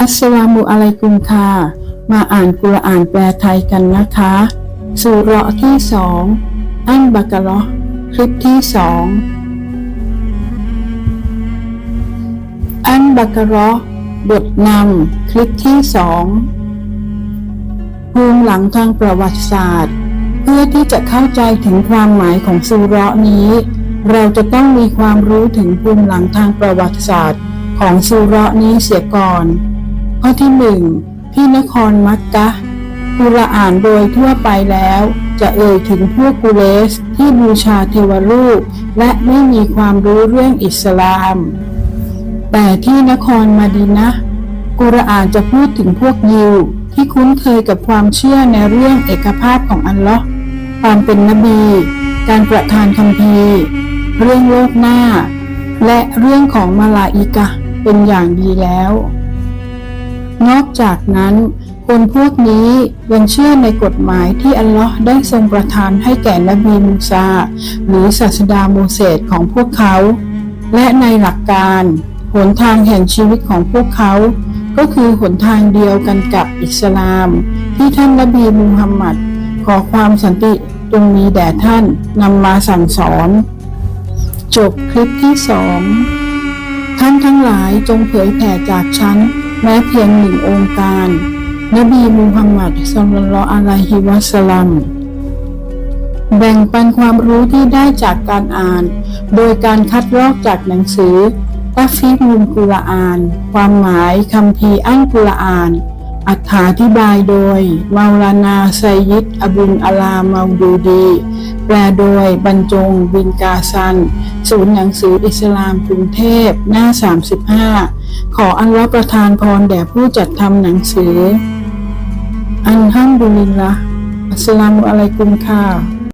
อัสสลามุอะลัยกุมค่ะ มาอ่านกุรอานแปลไทยกันนะคะ สุเราะที่สองอันบักะเราะคลิปที่สองอันบักะเราะบทนำคลิปที่สองภูมิหลังทางประวัติศาสตร์ เพื่อที่จะเข้าใจถึงความหมายของสุเราะนี้ เราจะต้องมีความรู้ถึงภูมิหลังทางประวัติศาสตร์ของสุเราะนี้เสียก่อน ข้อที่หนึ่งที่นครมักกะกุรอ่านโดยทั่วไปแล้ว จะเอ่ยถึงพวกกุเรสที่บูชาเทวรูป และไม่มีความรู้เรื่องอิสลาม แต่ที่นครมาดีนะกุรอ่านจะพูดถึงพวกยิวที่คุ้นเคยกับความเชื่อในเรื่องเอกภาพของอัลลอฮ์ความเป็นนบี การประทานคัมภีร์ เรื่องโลกหน้า และเรื่องของมาลาอิกะเป็นอย่างดีแล้ว นอกจากนั้น คนพวกนี้ยังเชื่อในกฎหมายที่อัลลอฮ์ได้ทรงประทานให้แก่นบีมูซา หรือศาสดาโมเสสของพวกเขา และในหลักการหนทางแห่งชีวิตของพวกเขา ก็คือหนทางเดียวกันกับอิสลาม ที่ท่านนบีมูฮัมมัดขอความสันติจงมีแด่ท่านนำมาสั่งสอน จบคลิปที่สองท่านทั้งหลายจงเผยแผ่จากฉัน แม้เพียงหนึ่งองค์การ นบีมูฮัมมัดสัลลัลลอะลัยฮิวะสัลลัมแบ่งปันความรู้ที่ได้จากการอ่าน โดยการคัดลอกจากหนังสือตัฟฟีมุลกุรอาน ความหมายคำพีอั้นกุรอานอธิบายโดยมาลานาไซยิดอบุลอาลามาดูดี แปลโดยบรรจงบินกาซัน ศูนย์หนังสืออิสลามกรุงเทพ หน้า 35 ขออัลลอฮ์ประทานพรแด่ผู้จัดทำหนังสือ อันฮัมดุลิลละอัสลามุอะลัยกุมค่ะ